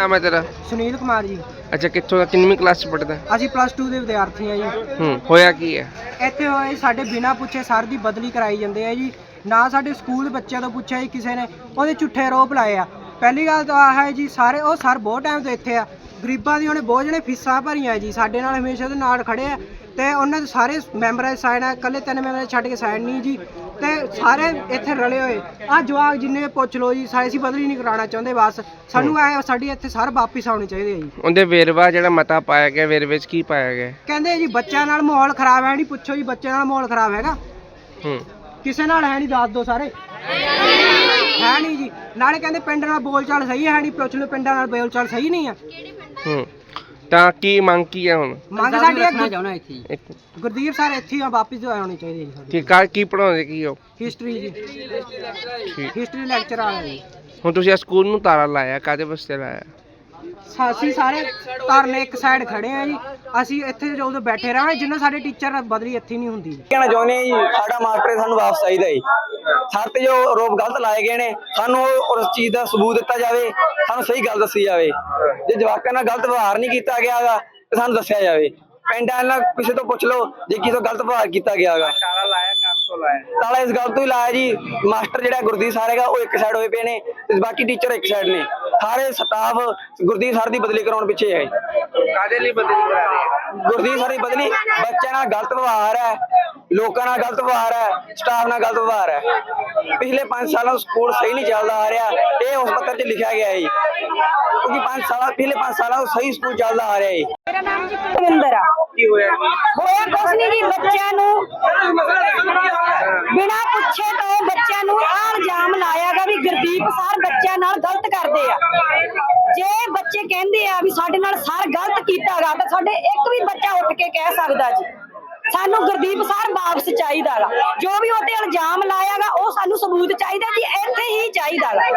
ਨਾਮ ਹੈ ਤੇਰਾ? ਸੁਨੀਲ ਕੁਮਾਰ ਜੀ। ਅੱਛਾ ਕਿੱਥੋਂ ਦਾ ਕਿੰਨਵੀਂ ਕਲਾਸ ਚ ਪੜਦਾ ਅਸੀਂ ਪਲੱਸ 2 ਦੇ ਵਿਦਿਆਰਥੀ ਆ ਜੀ। ਹੂੰ ਹੋਇਆ ਕੀ ਹੈ? ਇੱਥੇ ਹੋਏ ਸਾਡੇ ਬਿਨਾਂ ਪੁੱਛੇ ਸਰ ਦੀ ਬਦਲੀ ਕਰਾਈ ਜਾਂਦੇ ਆ ਜੀ। ਨਾ ਸਾਡੇ ਸਕੂਲ ਬੱਚਿਆਂ ਤੋਂ ਪੁੱਛਿਆ ਜੀ ਕਿਸੇ ਨੇ। ਉਹਦੇ ਝੁੱਠੇ ਆਰੋਪ ਲਾਏ ਆ। ਪਹਿਲੀ ਗੱਲ ਤਾਂ ਆਹ ਹੈ ਜੀ ਸਾਰੇ ਉਹ ਸਰ ਬਹੁਤ ਟਾਈਮ ਤੋਂ ਇੱਥੇ ਆ। ਗਰੀਬਾਂ ਦੀ ਉਹਨੇ ਬਹੁਤ ਜਣੇ ਫੀਸਾਂ ਭਰੀਆਂ ਜੀ। ਸਾਡੇ ਨਾਲ ਹਮੇਸ਼ਾ ਦੇ ਨਾਲ ਖੜੇ ਆ। ਤੇ ਉਹਨਾਂ ਦੇ ਸਾਰੇ ਮੈਂਬਰਾਂ ਦੇ ਸਾਈਨ ਆ ਇਕੱਲੇ ਤਿੰਨ ਮੈਂਬਰਾਂ ਦੇ ਛੱਡ ਕੇ ਸਾਈਨ ਨਹੀਂ ਜੀ। ਤੇ ਸਾਰੇ ਇੱਥੇ ਰਲੇ ਹੋਏ। ਆ ਜਵਾਕ ਜਿੰਨੇ ਪੁੱਛ ਲਓ ਜੀ ਸਾਰੇ ਅਸੀਂ ਬਦਲੀ ਨਹੀਂ ਕਰਾਉਣਾ ਚਾਹੁੰਦੇ ਬਸ। ਸਾਨੂੰ ਐ ਸਾਡੀ ਇੱਥੇ ਸਰ ਵਾਪਿਸ ਆਉਣੇ ਚਾਹੀਦੇ ਆ ਜੀ। ਉਹਦੇ ਵੇਰਵਾ ਜਿਹੜਾ ਮਤਾ ਪਾਇਆ ਗਿਆ ਵੇਰਵੇ ਚ ਕੀ ਪਾਇਆ ਗਿਆ? ਕਹਿੰਦੇ ਜੀ ਬੱਚਿਆਂ ਨਾਲ ਮਾਹੌਲ ਖਰਾਬ ਹੈ ਨਹੀਂ ਪੁੱਛੋ ਜੀ ਬੱਚਿਆਂ ਨਾਲ ਮਾਹੌਲ ਖਰਾਬ ਹੈਗਾ? ਹੂੰ। ਕਿਸੇ ਨਾਲ ਹੈ ਨਹੀਂ ਦੱਸ ਦੋ ਸਾਰੇ। ਹੈ ਨਹੀਂ ਜੀ। ਨਾਲੇ ਕਹਿੰਦੇ ਪਿੰਡ ਨਾਲ ਬੋਲਚਾਲ ਸਹੀ ਹੈ ਨਹੀਂ ਪੁੱਛ ਲਓ ਪਿੰਡਾਂ ਨਾਲ ਬੋਲਚਾਲ ਸਹੀ ਨਹੀਂ ਆ। ਹੂੰ। ਤਾਂ ਕੀ ਮੰਗ ਕੀ ਹੈ ਹੁਣ? ਮੰਗ ਸਾਡੀ ਇੱਕ ਜਾਣਾ ਇੱਥੇ ਇੱਕ ਗੁਰਦੀਪ ਸਰ ਇੱਥੇ ਹੀ ਆ ਵਾਪਿਸ ਆਉਣੇ ਚਾਹੀਦੇ ਜੀ ਸਾਡੀ ਕੀ ਕਾ ਕੀ ਪੜਾਉਂਦੇ ਕੀ ਹੋ ਹਿਸਟਰੀ ਜੀ। ਠੀਕ। ਹਿਸਟਰੀ ਲੈਕਚਰ ਆ ਜੀ ਹੁਣ ਤੁਸੀਂ ਆ ਸਕੂਲ ਨੂੰ ਤਾਲਾ ਲਾਇਆ ਕਾਦੇ ਵਾਸਤੇ ਲਾਇਆ? ਅਸੀਂ ਸਾਰੇ ਧਰਨੇ ਇੱਕ ਸਾਈਡ ਖੜੇ ਆ ਜੀ। ਅਸੀਂ ਇੱਥੇ ਜਦੋਂ ਬੈਠੇ ਰਹਾਂਗੇ ਜਿੰਨਾ ਸਾਡੇ ਟੀਚਰ ਬਦਲੀ ਇੱਥੇ ਨਹੀਂ ਹੁੰਦੀ। ਕਹਿਣਾ ਚਾਹੁੰਦੇ ਹਾਂ ਜੀ? ਸਾਡਾ ਮਾਸਟਰ ਸਾਨੂੰ ਵਾਪਸ ਚਾਹੀਦਾ ਜੀ। ਸਾਡੇ ਤੇ ਜੋ ਆਰੋਪ ਗਲਤ ਲਾਏ ਗਏ ਨੇ ਸਾਨੂੰ ਉਸ ਚੀਜ਼ ਦਾ ਸਬੂਤ ਦਿੱਤਾ ਜਾਵੇ ਸਾਨੂੰ ਸਹੀ ਗੱਲ ਦੱਸੀ ਜਾਵੇ। ਜੇ ਜਵਾਕਾਂ ਨਾਲ ਗਲਤ ਵਿਵਹਾਰ ਨਹੀਂ ਕੀਤਾ ਗਿਆਗਾ ਤੇ ਸਾਨੂੰ ਦੱਸਿਆ ਜਾਵੇ। ਪਿੰਡਾਂ ਨਾਲ ਕਿਸੇ ਤੋਂ ਪੁੱਛ ਲਓ ਜੇ ਕਿਸੇ ਤੋਂ ਗਲਤ ਵਿਵਹਾਰ ਕੀਤਾ ਗਿਆਗਾ ਤਾਲਾ ਲਾਇਆ ਕਾਸ ਤੋਂ ਲਾਇਆ। ਤਾਲਾ ਇਸ ਗੱਲ ਤੋਂ ਹੀ ਲਾਇਆ ਜੀ ਮਾਸਟਰ ਜਿਹੜਾ ਗੁਰਦੀਪ ਸਰ ਹੈਗਾ ਉਹ ਇੱਕ ਸਾਈਡ ਹੋਏ ਪਏ ਨੇ ਤੇ ਬਾਕੀ ਟੀਚਰ ਇੱਕ ਸਾਈਡ ਨੇ। ਸਾਰੇ ਸਟਾਫ ਗੁਰਦੀਪ ਸਰ ਦੀ ਬਦਲੀ ਕਰਾਉਣ ਪਿੱਛੇ ਹੈ ਕਾਦੇ ਲਈ ਬਦਲੀ ਕਰਾ ਰਹੇ ਗੁਰਦੀਪ ਸਰ ਦੀ ਬਦਲੀ ਬੱਚਿਆਂ ਨਾਲ ਗਲਤ ਵਿਵਹਾਰ ਹੈ। ਲੋਕਾਂ ਨਾਲ ਗਲਤ ਵਿਵਹਾਰ ਹੈ ਸਟਾਫ ਨਾਲ ਗਲਤ ਵਿਵਹਾਰ ਹੈ। ਪਿਛਲੇ 5 ਸਾਲਾਂ ਤੋਂ ਸਕੂਲ ਸਹੀ ਨਹੀਂ ਚੱਲਦਾ ਆ ਰਿਹਾ, ਇਹ ਉਸ ਪੱਤਰ 'ਚ ਲਿਖਿਆ ਗਿਆ ਹੈ ਜੀ। ਕਿਉਂਕਿ 5 ਸਾਲਾਂ, ਪਿਛਲੇ 5 ਸਾਲਾਂ ਤੋਂ ਸਹੀ ਸਕੂਲ ਚੱਲਦਾ ਆ ਰਿਹਾ ਹੈ ਮੇਰਾ ਨਾਮ ਜੀ ਕੁਲਵਿੰਦਰ ਆ। ਕੀ ਹੋਇਆ ਹੋਇਆ ਕੁਛ ਨਹੀਂ ਜੀ, ਬੱਚਿਆਂ ਨੂੰ ਬਿਨਾਂ ਪੁੱਛੇ ਤੋਂ ਬੱਚਿਆਂ ਨੂੰ ਆਹ ਇਲਜ਼ਾਮ ਲਾਇਆਗਾ ਵੀ ਗੁਰਦੀਪ ਸਰ ਬੱਚਿਆਂ ਨਾਲ ਗਲਤ ਕਰਦੇ ਆ। ਜੇ ਬੱਚੇ ਕਹਿੰਦੇ ਆ ਵੀ ਸਾਡੇ ਨਾਲ ਸਰ ਗਲਤ ਕੀਤਾਗਾ ਤਾਂ ਸਾਡੇ ਇੱਕ ਵੀ ਬੱਚਾ ਉੱਠ ਕੇ ਕਹਿ ਸਕਦਾ ਜੀ। ਸਾਨੂੰ ਗੁਰਦੀਪ ਸਰ ਵਾਪਸ ਚਾਹੀਦਾਗਾ ਜੋ ਵੀ ਉਹਤੇ ਇਲਜ਼ਾਮ ਲਾਇਆਗਾ, ਉਹ ਸਾਨੂੰ ਸਬੂਤ ਚਾਹੀਦਾ ਜੀ, ਇੱਥੇ ਹੀ ਚਾਹੀਦਾਗਾ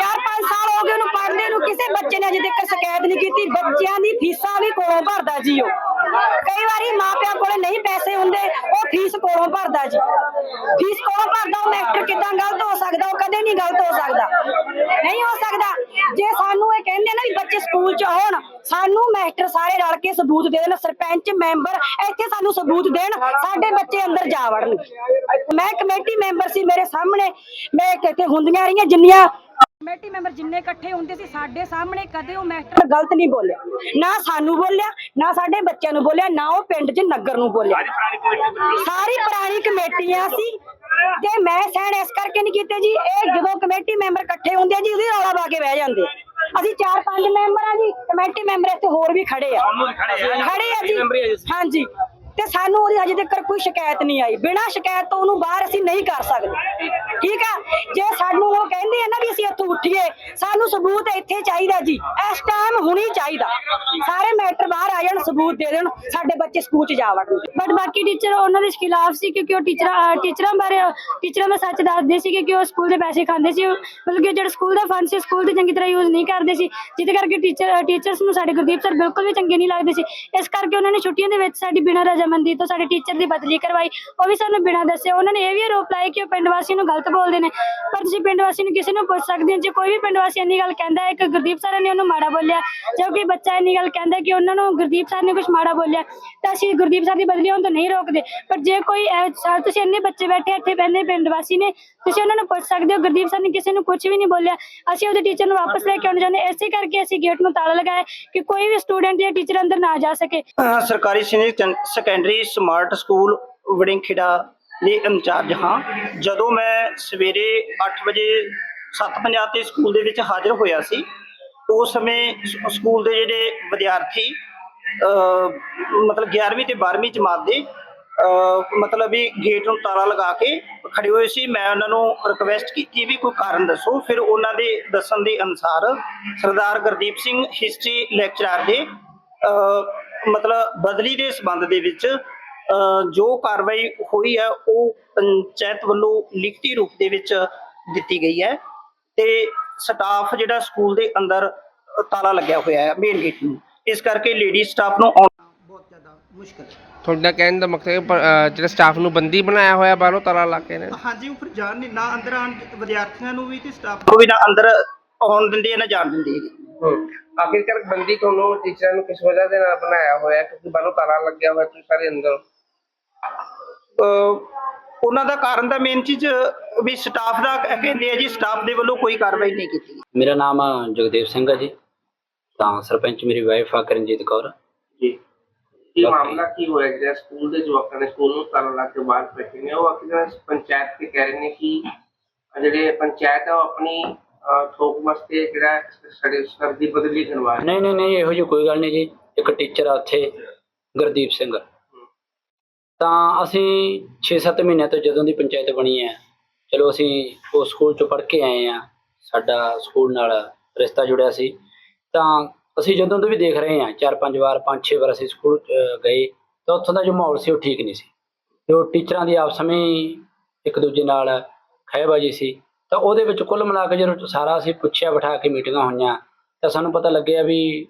ਚਾਰ ਪੰਜ ਸਾਲ ਹੋ ਗਏ ਉਹਨੂੰ ਪੜ੍ਹਦੇ ਨੂੰ, ਕਿਸੇ ਬੱਚੇ ਨੇ ਅਜੇ ਤੱਕ ਸ਼ਿਕਾਇਤ ਨਹੀਂ ਕੀਤੀ, ਬੱਚਿਆਂ ਦੀ ਫੀਸਾਂ ਵੀ ਕੋਲੋਂ ਭਰਦਾ ਜੀ ਉਹ ਕਈ ਵਾਰੀ ਮਾਪਿਆਂ ਕੋਲੇ ਨਹੀਂ ਪੈਸੇ ਹੁੰਦੇ, ਉਹ ਫੀਸ ਕੋਲੋਂ ਭਰਦਾ ਜੀ। ਫੀਸ ਕੋਲੋਂ ਭਰਦਾ, ਉਹ ਮਾਸਟਰ ਕਿਦਾਂ ਗਲਤ ਹੋ ਸਕਦਾ, ਉਹ ਕਦੇ ਨਹੀਂ ਗਲਤ ਹੋ ਸਕਦਾ। ਨਹੀਂ ਹੋ ਸਕਦਾ। ਜੇ ਸਾਨੂੰ ਇਹ ਕਹਿੰਦੇ ਨਾ ਵੀ ਬੱਚੇ ਸਕੂਲ ਚ ਆਉਣ, ਸਾਨੂੰ ਮਾਸਟਰ ਸਾਰੇ ਰਲ ਕੇ ਸਬੂਤ ਦੇ ਦੇਣ, ਸਰਪੰਚ, ਮੈਂਬਰ ਇੱਥੇ ਸਾਨੂੰ ਸਬੂਤ ਦੇਣ, ਸਾਡੇ ਬੱਚੇ ਅੰਦਰ ਜਾ ਵੜਨ। ਮੈਂ ਕਮੇਟੀ ਮੈਂਬਰ ਸੀ ਮੇਰੇ ਸਾਹਮਣੇ, ਮੈਂ ਇੱਥੇ ਹੁੰਦੀਆਂ ਰਹੀਆਂ ਜਿੰਨੀਆਂ ਕਮੇਟੀ ਮੈਂਬਰ ਜਿੰਨੇ ਇਕੱਠੇ ਹੁੰਦੇ ਸੀ ਸਾਡੇ ਸਾਹਮਣੇ ਕਦੇ ਉਹ ਮਾਸਟਰ ਗਲਤ ਨਹੀਂ ਬੋਲਿਆ। ਨਾ ਸਾਨੂੰ ਬੋਲਿਆ ਨਾ ਸਾਡੇ ਬੱਚਿਆਂ ਨੂੰ ਬੋਲਿਆ ਨਾ ਉਹ ਪਿੰਡ 'ਚ ਨਗਰ ਨੂੰ ਬੋਲਿਆ। ਸਾਰੀ ਪੁਰਾਣੀ ਕਮੇਟੀਆਂ ਸੀ ਤੇ ਮੈਂ ਸਹਿਣ ਇਸ ਕਰਕੇ ਨਹੀਂ ਕੀਤੇ ਜੀ ਇਹ ਜਦੋਂ ਕਮੇਟੀ ਮੈਂਬਰ ਇਕੱਠੇ ਹੁੰਦੇ ਆ ਜੀ ਉਹਦੀ ਰੌਲਾ ਪਾ ਕੇ ਬਹਿ ਜਾਂਦੇ। ਅਸੀਂ ਚਾਰ ਪੰਜ ਮੈਂਬਰ ਆ ਜੀ ਕਮੇਟੀ ਮੈਂਬਰ ਇੱਥੇ ਹੋਰ ਵੀ ਖੜੇ ਆ। ਖੜੇ ਆ ਜੀ। ਹਾਂਜੀ। ਤੇ ਸਾਨੂੰ ਉਹਦੀ ਅਜੇ ਤੱਕ ਕੋਈ ਸ਼ਿਕਾਇਤ ਨਹੀਂ ਆਈ। ਬਿਨਾਂ ਸ਼ਿਕਾਇਤ ਤੋਂ ਉਹਨੂੰ ਬਾਹਰ ਅਸੀਂ ਨਹੀਂ ਕਰ ਸਕਦੇ। ਠੀਕ ਆ? ਜੇ ਸਾਨੂੰ ਉਹ ਕਹਿੰਦੇ ਆ ਨਾ ਵੀ ਅਸੀਂ ਇੱਥੋਂ ਉੱਠੀਏ, ਸਾਨੂੰ ਸਬੂਤ ਇੱਥੇ ਚਾਹੀਦਾ ਜੀ। ਇਸ ਟਾਈਮ ਹੁਣੀ ਚਾਹੀਦਾ। ਸਾਰੇ ਮੈਟਰ ਬਾਹਰ ਆ ਜਾਣ, ਸਬੂਤ ਦੇ ਦੇਣ, ਸਾਡੇ ਬੱਚੇ ਸਕੂਲ 'ਚ ਜਾ ਵੜਨ। ਬਟ ਬਾਕੀ ਟੀਚਰ ਉਹਨਾਂ ਦੇ ਖਿਲਾਫ ਸੀ ਕਿਉਂਕਿ ਉਹ ਟੀਚਰਾਂ ਟੀਚਰਾਂ ਬਾਰੇ ਟੀਚਰਾਂ ਦਾ ਸੱਚ ਦੱਸਦੇ ਸੀ ਕਿ ਉਹ ਸਕੂਲ ਦੇ ਪੈਸੇ ਖਾਂਦੇ ਸੀ। ਮਤਲਬ ਕਿ ਜਿਹੜਾ ਸਕੂਲ ਦਾ ਫੰਡ ਸੀ ਸਕੂਲ ਦੇ ਚੰਗੀ ਤਰ੍ਹਾਂ ਯੂਜ਼ ਨਹੀਂ ਕਰਦੇ ਸੀ। ਜਿਹਦੇ ਕਰਕੇ ਟੀਚਰ ਟੀਚਰਸ ਨੂੰ ਸਾਡੇ ਗੁਰਦੀਪ ਸਰ ਬਿਲਕੁਲ ਵੀ ਚੰਗੇ ਨਹੀਂ ਲੱਗਦੇ ਸੀ। ਇਸ ਕਰਕੇ ਉਹਨਾਂ ਨੇ ਛੁੱਟੀਆਂ ਦੇ ਵਿੱਚ ਸਾਡੀ ਬਿਨਾਂ ਰਜਾਮੰਦੀ ਤੋਂ ਸਾਡੇ ਟੀਚਰ ਦੀ ਬਦਲੀ ਕਰਵਾਈ। ਉਹ ਵੀ ਸਾਨੂੰ ਬਿਨਾਂ ਦੱਸੇ ਉਹਨਾਂ ਨੇ ਇਹ ਵੀ ਆਰੋਪ ਲਾਇਆ ਕਿ ਉਹ ਪਿੰਡ ਵਾਸੀਆਂ ਨੂੰ ਗਲਤ ਬੋਲਦੇ ਨੇ। ਪਰ ਤੁਸੀਂ ਪਿੰਡ ਵਾਸੀ ਨੂੰ ਕਿਸੇ ਨੂੰ ਪੁੱਛ ਸਕਦੇ ਹੋ, ਜੇ ਕੋਈ ਵੀ ਪਿੰਡ ਵਾਸੀ ਇੰਨੀ ਗੱਲ ਕਹਿੰਦਾ ਹੈ ਕਿ ਗੁਰਦੀਪ ਸਰ ਨੇ ਉਹਨੂੰ ਮਾੜਾ ਬੋਲਿਆ, ਜਾਂ ਕੋਈ ਬੱਚਾ ਇੰਨੀ ਗੱਲ ਕਹਿੰਦਾ ਕਿ ਉਹਨਾਂ ਨੂੰ ਗੁਰਦੀਪ ਸਰ ਨੇ ਕੁਝ ਮਾੜਾ ਬੋਲਿਆ, ਤਾਂ ਅਸੀਂ ਗੁਰਦੀਪ ਸਰ ਦੀ ਬਦਲੀ ਹੋਣ ਤੋਂ ਨਹੀਂ ਰੋਕਦੇ। ਪਰ ਜੇ ਕੋਈ ਇਹ ਤੁਸੀਂ ਇੰਨੇ ਬੱਚੇ ਬੈਠੇ ਇੱਥੇ ਪੈਂਦੇ ਪਿੰਡ ਵਾਸੀ ਨੇ, ਤੁਸੀਂ ਉਹਨਾਂ ਨੂੰ ਪੁੱਛ ਸਕਦੇ ਹੋ, ਗੁਰਦੀਪ ਸਰ ਨੇ ਕਿਸੇ ਨੂੰ ਕੁਝ ਵੀ ਨਹੀਂ ਬੋਲਿਆ। ਅਸੀਂ ਉਹਦੇ ਟੀਚਰ ਨੂੰ ਵਾਪਸ ਲੈ ਕੇ ਆਉਣਾ ਜਾਂਦੇ ਹਾਂ। ਇਸੇ ਕਰਕੇ ਅਸੀਂ ਗੇਟ ਨੂੰ ਤਾਲਾ ਲਗਾਇਆ ਕਿ ਕੋਈ ਵੀ ਸਟੂਡੈਂਟ ਜਾਂ ਟੀਚਰ ਅੰਦਰ ਨਾ ਜਾ ਸਕੇ। ਸਰਕਾਰੀ ਸੀਨੀਅਰ ਚੰ- ਸੈਕੰਡਰੀ ਸਮਾਰਟ ਸਕੂਲ ਵੜਿੰਖੇੜਾ ਦੇ ਇੰਚਾਰਜ ਹਾਂ। ਜਦੋਂ ਮੈਂ ਸਵੇਰੇ 8 ਵਜੇ 7:50 ਤੇ ਸਕੂਲ ਦੇ ਵਿੱਚ ਹਾਜ਼ਰ ਹੋਇਆ ਸੀ, ਉਸ ਸਮੇਂ ਸਕੂਲ ਦੇ ਜਿਹੜੇ ਵਿਦਿਆਰਥੀ ਮਤਲਬ 11ਵੀਂ ਤੇ 12ਵੀਂ ਜਮਾਤ ਦੇ ਮਤਲਬ ਵੀ ਗੇਟ ਨੂੰ ਤਾਲਾ ਲਗਾ ਕੇ ਖੜੇ ਹੋਏ ਸੀ। ਮੈਂ ਉਹਨਾਂ ਨੂੰ ਰਿਕਵੈਸਟ ਕੀਤੀ ਵੀ ਕੋਈ ਕਾਰਨ ਦੱਸੋ। ਫਿਰ ਉਹਨਾਂ ਦੇ ਦੱਸਣ ਦੇ ਅਨੁਸਾਰ ਸਰਦਾਰ ਗੁਰਦੀਪ ਸਿੰਘ ਹਿਸਟਰੀ ਲੈਕਚਰਰ ਦੇ ਮਤਲਬ ਬਦਲੀ ਦੇ ਸਬੰਧ ਦੇ ਵਿੱਚ ਜੋ ਕਾਰਵਾਈ ਹੋਈ ਹੈ ਉਹ ਪੰਚਾਇਤ ਵੱਲੋਂ ਲਿਖਤੀ ਰੂਪ ਦੇ ਵਿੱਚ ਦਿੱਤੀ ਗਈ ਹੈ ਤੇ ਸਟਾਫ ਜਿਹੜਾ ਸਕੂਲ ਦੇ ਅੰਦਰ ਤਾਲਾ ਲੱਗਿਆ ਹੋਇਆ ਹੈ ਮੇਨ ਗੇਟ ਨੂੰ। ਇਸ ਕਰਕੇ ਲੇਡੀ ਸਟਾਫ ਨੂੰ ਆਉਣ ਬਹੁਤ ਜ਼ਿਆਦਾ ਮੁਸ਼ਕਲ ਤੁਹਾਡਾ ਕਹਿਣ ਦਾ ਮਕਸਦ ਹੈ ਜਿਹੜਾ ਸਟਾਫ ਨੂੰ ਬੰਦੀ ਬਣਾਇਆ ਹੋਇਆ ਬਾਹਰੋਂ ਤਾਲਾ ਲਾ ਕੇ ਨੇ? ਹਾਂਜੀ ਉਹ ਫਿਰ ਜਾਣ ਨਹੀਂ ਨਾ ਅੰਦਰ ਆਣ ਵਿਦਿਆਰਥੀਆਂ ਨੂੰ ਵੀ ਤੇ ਸਟਾਫ ਨੂੰ ਵੀ ਨਾ ਅੰਦਰ ਆਉਣ ਦਿੰਦੇ ਆ ਨਾ ਜਾਣ ਦਿੰਦੇ ਹੈਗੇ। ਆਖਿਰਕਾਰ ਬੰਦੀ ਤੁਹਾਨੂੰ ਟੀਚਰਾਂ ਨੂੰ ਕਿਸ ਵਜ੍ਹਾ ਦੇ ਨਾਲ ਬਣਾਇਆ ਹੋਇਆ? ਕਿਉਂਕਿ ਬਾਹਰੋਂ ਤਾਲਾ ਲੱਗਿਆ ਹੋਇਆ ਤੁਸੀਂ ਸਾਰੇ ਅੰਦਰ। ਅਹ ਉਹਨਾਂ ਦਾ ਕਾਰਨ ਤਾਂ ਮੇਨ ਚੀਜ਼ ਵੀ ਸਟਾਫ ਦਾ ਕਹਿੰਦੇ ਆ ਜੀ ਸਟਾਫ ਦੇ ਵੱਲੋਂ ਕੋਈ ਕਾਰਵਾਈ ਨਹੀਂ ਕੀਤੀ। ਮੇਰਾ ਨਾਮ ਆ ਜਗਦੇਵ ਸਿੰਘ ਹੈ ਜੀ। ਤਾਂ ਸਰਪੰਚ ਮੇਰੀ ਵਾਈਫ ਆ ਕਰਨਜੀਤ ਕੌਰ। ਜੀ। ਇਹ ਮਾਮਲਾ ਕੀ ਹੋਇਆ ਜਿਹੜਾ ਸਕੂਲ ਦੇ ਜਵਾਕਾਂ ਨੇ ਸਕੂਲ ਨੂੰ ਤਾਲਾ ਲਾ ਕੇ ਬਾਹਰ ਬੈਠੇ ਨੇ ਉਹ ਆਖਿਰਕਾਰ ਪੰਚਾਇਤ ਤੇ ਕਹਿ ਰਹੇ ਨੇ ਕਿ ਜਿਹੜੇ ਪੰਚਾਇਤ ਆ ਉਹ ਆਪਣੀ ਥੋਕ ਵਾਸਤੇ ਜਿਹੜਾ ਸਾਡੇ ਸਰ ਦੀ ਬਦਲੀ ਕਰਵਾ ਨਹੀਂ ਨਹੀਂ ਨਹੀਂ, ਇਹੋ ਜਿਹੀ ਕੋਈ ਗੱਲ ਨਹੀਂ ਜੀ। ਇੱਕ ਟੀਚਰ ਆ ਉੱਥੇ, ਗੁਰਦੀਪ ਸਿੰਘ। ਤਾਂ ਅਸੀਂ 6-7 ਮਹੀਨਿਆਂ ਤੋਂ ਜਦੋਂ ਦੀ ਪੰਚਾਇਤ ਬਣੀ ਹੈ, ਚਲੋ ਅਸੀਂ ਉਸ ਸਕੂਲ ਚੋਂ ਪੜ੍ਹ ਕੇ ਆਏ ਆ ਸਾਡਾ ਸਕੂਲ ਨਾਲ ਰਿਸ਼ਤਾ ਜੁੜਿਆ ਸੀ। ਤਾਂ ਅਸੀਂ ਜਦੋਂ ਤੋਂ ਵੀ ਦੇਖ ਰਹੇ ਹਾਂ ਚਾਰ ਪੰਜ ਵਾਰ ਪੰਜ ਛੇ ਵਾਰ ਅਸੀਂ ਸਕੂਲ ਗਏ, ਤਾਂ ਉੱਥੋਂ ਦਾ ਜੋ ਮਾਹੌਲ ਸੀ ਉਹ ਠੀਕ ਨਹੀਂ ਸੀ। ਜੋ ਟੀਚਰਾਂ ਦੀ ਆਪਸ ਵਿੱਚ ਇੱਕ ਦੂਜੇ ਨਾਲ ਖਹਿਬਾਜੀ ਸੀ। ਤਾਂ ਉਹਦੇ ਵਿੱਚ ਕੁੱਲ ਮਿਲਾ ਕੇ ਜਦੋਂ ਸਾਰਾ ਅਸੀਂ ਪੁੱਛਿਆ ਬਿਠਾ ਕੇ ਮੀਟਿੰਗਾਂ ਹੋਈਆਂ ਤਾਂ ਸਾਨੂੰ ਪਤਾ ਲੱਗਿਆ ਵੀ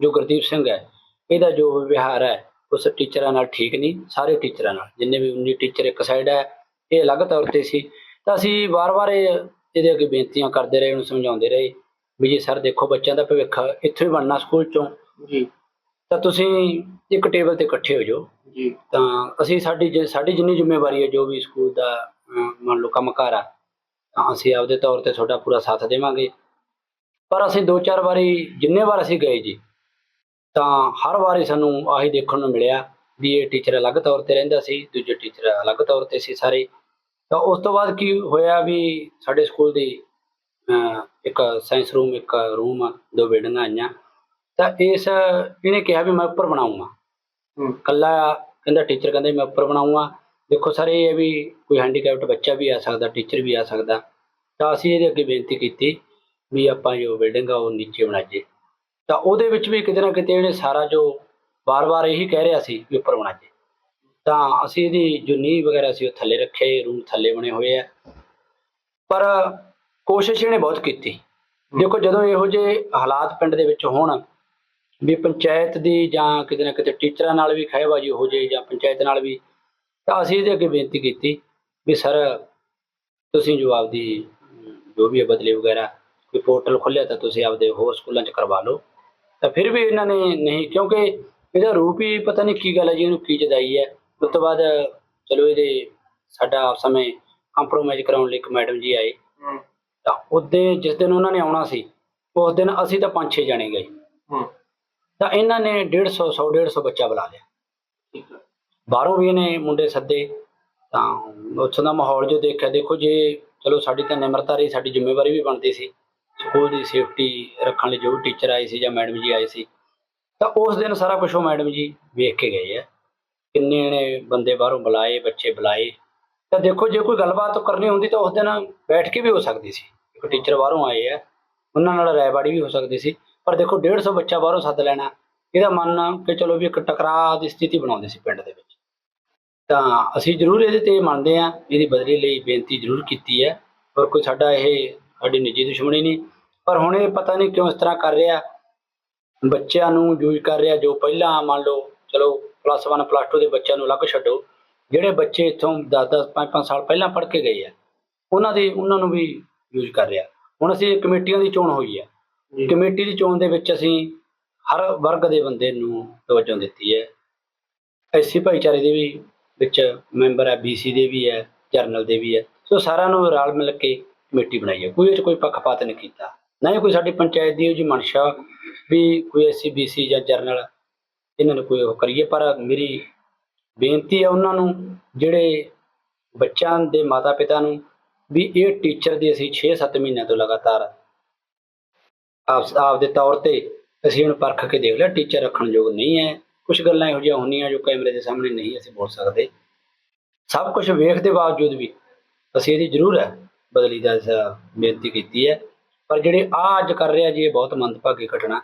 ਜੋ ਗੁਰਦੀਪ ਸਿੰਘ ਹੈ ਇਹਦਾ ਜੋ ਵਿਵਹਾਰ ਹੈ ਉਸ ਟੀਚਰਾਂ ਨਾਲ ਠੀਕ ਨਹੀਂ ਸਾਰੇ ਟੀਚਰਾਂ ਨਾਲ ਜਿੰਨੇ ਵੀ 19 ਟੀਚਰ ਇੱਕ ਸਾਈਡ ਹੈ ਇਹ ਅਲੱਗ ਤੌਰ ਤੇ ਸੀ। ਤਾਂ ਅਸੀਂ ਵਾਰ-ਵਾਰ ਇਹ ਇਹਦੇ ਅੱਗੇ ਬੇਨਤੀਆਂ ਕਰਦੇ ਰਹੇ ਉਹਨੂੰ ਸਮਝਾਉਂਦੇ ਰਹੇ ਵੀ ਜੀ ਸਰ ਦੇਖੋ ਬੱਚਿਆਂ ਦਾ ਭਵਿੱਖ ਇੱਥੋਂ ਹੀ ਬਣਨਾ ਸਕੂਲ ਚੋਂ। ਜੀ। ਤਾਂ ਤੁਸੀਂ ਇੱਕ ਟੇਬਲ ਤੇ ਇਕੱਠੇ ਹੋ ਜਾਓ। ਜੀ। ਤਾਂ ਅਸੀਂ ਸਾਡੀ ਸਾਡੀ ਜਿੰਨੀ ਜ਼ਿੰਮੇਵਾਰੀ ਹੈ ਜੋ ਵੀ ਸਕੂਲ ਦਾ ਮੰਨ ਲਓ ਕੰਮਕਾਰ ਆ ਤਾਂ ਅਸੀਂ ਆਪਦੇ ਤੌਰ ਤੇ ਤੁਹਾਡਾ ਪੂਰਾ ਸਾਥ ਦੇਵਾਂਗੇ। ਪਰ ਅਸੀਂ ਦੋ ਚਾਰ ਵਾਰੀ ਜਿੰਨੇ ਵਾਰ ਅਸੀਂ ਗਏ ਜੀ ਤਾਂ ਹਰ ਵਾਰੀ ਸਾਨੂੰ ਆਹੀ ਦੇਖਣ ਨੂੰ ਮਿਲਿਆ ਵੀ ਇਹ ਟੀਚਰ ਅਲੱਗ ਤੌਰ ਤੇ ਰਹਿੰਦਾ ਸੀ ਦੂਜੇ ਟੀਚਰ ਅਲੱਗ ਤੌਰ ਤੇ ਸੀ ਸਾਰੇ। ਤਾਂ ਉਸ ਤੋਂ ਬਾਅਦ ਕੀ ਹੋਇਆ ਵੀ ਸਾਡੇ ਸਕੂਲ ਦੀ ਇੱਕ ਸਾਇੰਸ ਰੂਮ ਇੱਕ ਰੂਮ ਦੋ ਬਿਲਡਿੰਗਾਂ ਆਈਆਂ। ਤਾਂ ਇਸ ਇਹਨੇ ਕਿਹਾ ਵੀ ਮੈਂ ਉੱਪਰ ਬਣਾਉਂਗਾ ਕੱਲਾ ਕਹਿੰਦਾ ਟੀਚਰ ਕਹਿੰਦਾ ਮੈਂ ਉੱਪਰ ਬਣਾਉਂਗਾ ਦੇਖੋ ਸਰ, ਇਹ ਹੈ ਵੀ ਕੋਈ ਹੈਂਡੀਕੈਪਟ ਬੱਚਾ ਵੀ ਆ ਸਕਦਾ ਟੀਚਰ ਵੀ ਆ ਸਕਦਾ। ਤਾਂ ਅਸੀਂ ਇਹਦੇ ਅੱਗੇ ਬੇਨਤੀ ਕੀਤੀ ਵੀ ਆਪਾਂ ਜੋ ਬਿਲਡਿੰਗ ਆ, ਉਹ ਨੀਚੇ ਬਣਾਈਏ। ਤਾਂ ਉਹਦੇ ਵਿੱਚ ਵੀ ਕਿਤੇ ਨਾ ਕਿਤੇ ਇਹਨੇ ਸਾਰਾ ਜੋ ਵਾਰ-ਵਾਰ ਇਹੀ ਕਹਿ ਰਿਹਾ ਸੀ ਵੀ ਉੱਪਰ ਬਣਾਈਏ। ਤਾਂ ਅਸੀਂ ਇਹਦੀ ਜੋ ਨੀਂਹ ਵਗੈਰਾ ਸੀ, ਉਹ ਥੱਲੇ ਰੱਖੇ ਰੂਮ ਥੱਲੇ ਬਣੇ ਹੋਏ ਆ। ਪਰ ਕੋਸ਼ਿਸ਼ ਇਹਨੇ ਬਹੁਤ ਕੀਤੀ। ਦੇਖੋ ਜਦੋਂ ਇਹੋ ਜਿਹੇ ਹਾਲਾਤ ਪਿੰਡ ਦੇ ਵਿੱਚ ਹੋਣ ਵੀ ਪੰਚਾਇਤ ਦੀ ਜਾਂ ਕਿਤੇ ਨਾ ਕਿਤੇ ਟੀਚਰਾਂ ਨਾਲ ਵੀ ਖਹਿਬਾਜੀ ਹੋ ਜੇ ਜਾਂ ਪੰਚਾਇਤ ਨਾਲ ਵੀ ਤਾਂ ਅਸੀਂ ਇਹਦੇ ਅੱਗੇ ਬੇਨਤੀ ਕੀਤੀ ਵੀ ਸਰ ਤੁਸੀਂ ਜੋ ਆਪਦੀ ਜੋ ਵੀ ਹੈ ਬਦਲੀ ਵਗੈਰਾ ਕੋਈ ਪੋਰਟਲ ਖੋਲ੍ਹਿਆ ਤਾਂ ਤੁਸੀਂ ਆਪਦੇ ਹੋਰ ਸਕੂਲਾਂ 'ਚ ਕਰਵਾ ਲਓ। ਤਾਂ ਫਿਰ ਵੀ ਇਹਨਾਂ ਨੇ ਨਹੀਂ ਕਿਉਂਕਿ ਇਹਦਾ ਰੂਪ ਹੀ ਪਤਾ ਨਹੀਂ ਕੀ ਗੱਲ ਹੈ ਜੀ ਇਹਨੂੰ ਕੀ ਜਦਾਈ ਹੈ। ਉਸ ਤੋਂ ਬਾਅਦ ਚਲੋ ਇਹਦੇ ਸਾਡਾ ਸਮੇਂ ਕੰਪਰੋਮਾਈਜ਼ ਕਰਾਉਣ ਲਈ ਇੱਕ ਮੈਡਮ ਜੀ ਆਏ। ਤਾਂ ਉਹਦੇ ਜਿਸ ਦਿਨ ਉਹਨਾਂ ਨੇ ਆਉਣਾ ਸੀ ਉਸ ਦਿਨ ਅਸੀਂ ਤਾਂ ਪੰਜ ਛੇ ਜਾਣੇ ਗਏ। ਤਾਂ ਇਹਨਾਂ ਨੇ 150 100 150 ਬੱਚਾ ਬੁਲਾ ਲਿਆ। ਠੀਕ ਹੈ। ਬਾਹਰੋਂ ਵੀ ਇਹਨੇ ਮੁੰਡੇ ਸੱਦੇ, ਤਾਂ ਉੱਥੋਂ ਦਾ ਮਾਹੌਲ ਜੋ ਦੇਖਿਆ, ਦੇਖੋ ਜੇ ਚਲੋ ਸਾਡੀ ਤਾਂ ਨਿਮਰਤਾ ਰਹੀ, ਸਾਡੀ ਜ਼ਿੰਮੇਵਾਰੀ ਵੀ ਬਣਦੀ ਸੀ, ਸਕੂਲ ਦੀ ਸੇਫਟੀ ਰੱਖਣ ਲਈ ਜੋ ਵੀ ਟੀਚਰ ਆਏ ਸੀ ਜਾਂ ਮੈਡਮ ਜੀ ਆਏ ਸੀ, ਤਾਂ ਉਸ ਦਿਨ ਸਾਰਾ ਕੁਝ ਉਹ ਮੈਡਮ ਜੀ ਵੇਖ ਕੇ ਗਏ ਆ, ਕਿੰਨੇ ਨੇ ਬੰਦੇ ਬਾਹਰੋਂ ਬੁਲਾਏ, ਬੱਚੇ ਬੁਲਾਏ, ਤਾਂ ਦੇਖੋ ਜੇ ਕੋਈ ਗੱਲਬਾਤ ਕਰਨੀ ਹੁੰਦੀ ਤਾਂ ਉਸ ਦਿਨ ਬੈਠ ਕੇ ਵੀ ਹੋ ਸਕਦੀ ਸੀ, ਇੱਕ ਟੀਚਰ ਬਾਹਰੋਂ ਆਏ ਆ, ਉਹਨਾਂ ਨਾਲ ਰਾਇਬਾੜੀ ਵੀ ਹੋ ਸਕਦੀ ਸੀ, ਪਰ ਦੇਖੋ 150 ਬੱਚਾ ਬਾਹਰੋਂ ਸੱਦ ਲੈਣਾ, ਇਹਦਾ ਮੰਨ ਕਿ ਚਲੋ ਵੀ ਇੱਕ ਟਕਰਾਅ ਦੀ ਸਥਿਤੀ ਬਣਾਉਂਦੇ ਸੀ ਪਿੰਡ ਦੇ ਵਿੱਚ। ਤਾਂ ਅਸੀਂ ਜ਼ਰੂਰ ਇਹਦੇ ਤੇ ਮੰਨਦੇ ਆ ਇਹਦੀ ਬਦਲੀ ਲਈ ਬੇਨਤੀ ਜ਼ਰੂਰ ਕੀਤੀ ਹੈ ਪਰ ਕੋਈ ਸਾਡਾ ਇਹ ਸਾਡੀ ਨਿੱਜੀ ਦੁਸ਼ਮਣੀ ਨਹੀਂ। ਪਰ ਹੁਣ ਇਹ ਪਤਾ ਨਹੀਂ ਕਿਉਂ ਇਸ ਤਰ੍ਹਾਂ ਕਰ ਰਿਹਾ। ਬੱਚਿਆਂ ਨੂੰ ਯੂਜ਼ ਕਰ ਰਿਹਾ ਜੋ ਪਹਿਲਾਂ ਮੰਨ ਲਓ ਚਲੋ ਪਲੱਸ 1 ਪਲੱਸ 2 ਦੇ ਬੱਚਿਆਂ ਨੂੰ ਅਲੱਗ ਛੱਡੋ ਜਿਹੜੇ ਬੱਚੇ ਇੱਥੋਂ 10 10 5 5 ਸਾਲ ਪਹਿਲਾਂ ਪੜ੍ਹ ਕੇ ਗਏ ਆ ਉਹਨਾਂ ਦੀ ਉਹਨਾਂ ਨੂੰ ਵੀ ਯੂਜ਼ ਕਰ ਰਿਹਾ। ਹੁਣ ਅਸੀਂ ਕਮੇਟੀਆਂ ਦੀ ਚੋਣ ਹੋਈ ਹੈ। ਕਮੇਟੀ ਦੀ ਚੋਣ ਦੇ ਵਿੱਚ ਅਸੀਂ ਹਰ ਵਰਗ ਦੇ ਬੰਦੇ ਨੂੰ ਤਵੱਜੋ ਦਿੱਤੀ ਹੈ। ਐਸੀ ਭਾਈਚਾਰੇ ਦੇ ਵੀ ਵਿੱਚ ਮੈਂਬਰ ਹੈ ਬੀਸੀ ਦੇ ਵੀ ਹੈ ਜਰਨਲ ਦੇ ਵੀ ਹੈ। ਸੋ ਸਾਰਿਆਂ ਨੂੰ ਰਲ ਮਿਲ ਕੇ ਕਮੇਟੀ ਬਣਾਈ ਹੈ। ਕੋਈ ਇਹ 'ਚ ਕੋਈ ਪੱਖਪਾਤ ਨਹੀਂ ਕੀਤਾ। ਨਾ ਹੀ ਕੋਈ ਸਾਡੀ ਪੰਚਾਇਤ ਦੀ ਉਹ ਜੀ ਮਨਸ਼ਾ ਵੀ ਕੋਈ ਐਸੀ ਬੀਸੀ ਜਾਂ ਜਰਨਲ ਇਹਨਾਂ ਨੂੰ ਕੋਈ ਉਹ ਕਰੀਏ। ਪਰ ਮੇਰੀ ਬੇਨਤੀ ਹੈ ਉਹਨਾਂ ਨੂੰ, ਜਿਹੜੇ ਬੱਚਿਆਂ ਦੇ ਮਾਤਾ ਪਿਤਾ ਨੂੰ ਵੀ ਇਹ ਟੀਚਰ ਦੀ ਅਸੀਂ 6-7 ਮਹੀਨਿਆਂ ਤੋਂ ਲਗਾਤਾਰ ਆਪ ਆਪ ਦੇ ਤੌਰ ਤੇ ਅਸੀਂ ਹੁਣ ਪਰਖ ਕੇ ਦੇਖ ਲਿਆ, ਟੀਚਰ ਰੱਖਣ ਯੋਗ ਨਹੀਂ ਹੈ। ਕੁਝ ਗੱਲਾਂ ਇਹੋ ਜਿਹੀਆਂ ਹੁੰਦੀਆਂ ਜੋ ਕੈਮਰੇ ਦੇ ਸਾਹਮਣੇ ਨਹੀਂ ਅਸੀਂ ਬੋਲ ਸਕਦੇ। ਸਭ ਕੁਝ ਵੇਖ ਦੇ ਬਾਵਜੂਦ ਵੀ ਅਸੀਂ ਇਹਦੀ ਜ਼ਰੂਰ ਹੈ, ਬਦਲੀ ਦਾ ਬੇਨਤੀ ਕੀਤੀ ਹੈ। ਪਰ ਜਿਹੜੇ ਆ ਅੱਜ ਕਰ ਰਿਹਾ ਜੀ, ਇਹ ਬਹੁਤ ਮੰਦਭਾਗੀ ਘਟਨਾ।